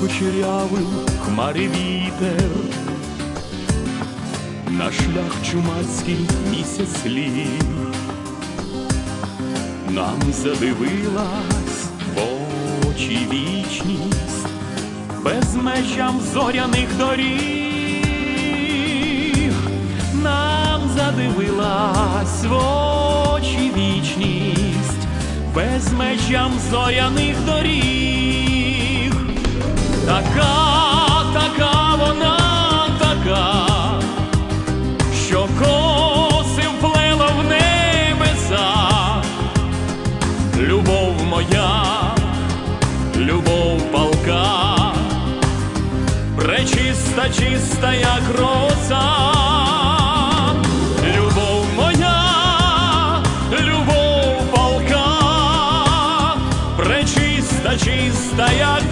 кучерявим хмари вітер, на шлях чумацький місяць ліг, нам задивилась в очі вічність, безмежам зоряних доріг, нам задивилась в очі вічність, безмежам зоряних доріг, така, така вона, така, що коси вплила в небеса, любов моя, любов палка, пречиста, чиста, як роса, пречиста, чиста, як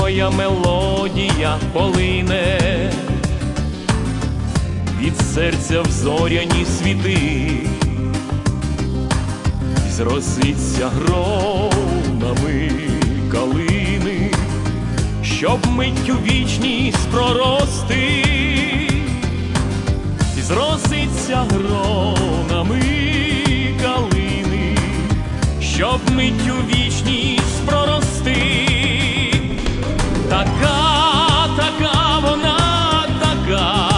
моя мелодія полине. Від серця в зоряні світи, зроситься гронами калини, щоб миттю вічність прорости, зроситься гронами миттю вічність прорости. Така, така вона така,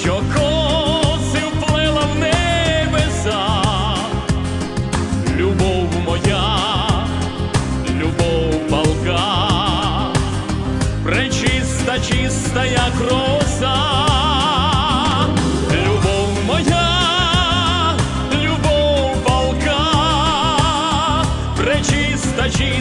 що коси вплела в небеса, любов моя, любов палка, пречиста, чиста, як роса, пречиста,